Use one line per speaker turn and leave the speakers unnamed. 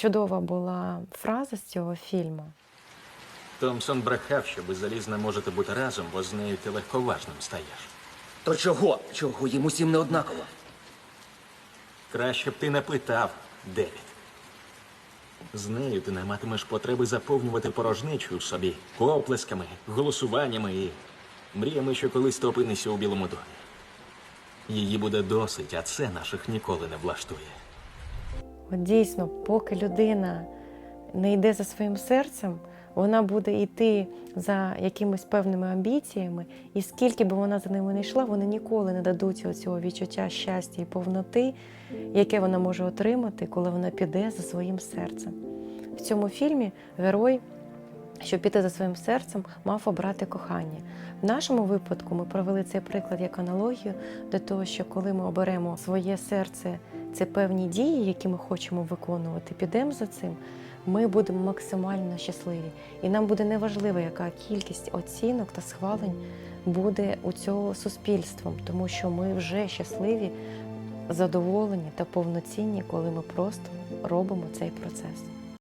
чудова була фраза з цього фільму.
Томпсон брехав, що ви залізно можете бути разом, бо з нею ти легковажним стаєш.
То чого? Чого їм усім не однаково?
Краще б ти не питав, Девід. З нею ти не матимеш потреби заповнювати порожнечу у собі оплесками, голосуваннями і мріями, що колись ти опинишся у білому домі. Її буде досить, а це наших ніколи не влаштує.
От дійсно, поки людина не йде за своїм серцем, вона буде йти за якимись певними амбіціями, і скільки б вона за ними не йшла, вони ніколи не дадуть цього відчуття щастя і повноти, яке вона може отримати, коли вона піде за своїм серцем. В цьому фільмі герой, щоб піти за своїм серцем, мав обрати кохання. В нашому випадку ми провели цей приклад як аналогію до того, що коли ми оберемо своє серце, це певні дії, які ми хочемо виконувати, підемо за цим, ми будемо максимально щасливі. І нам буде неважливо, яка кількість оцінок та схвалень буде у цього суспільством, тому що ми вже щасливі, задоволені та повноцінні, коли ми просто робимо цей процес.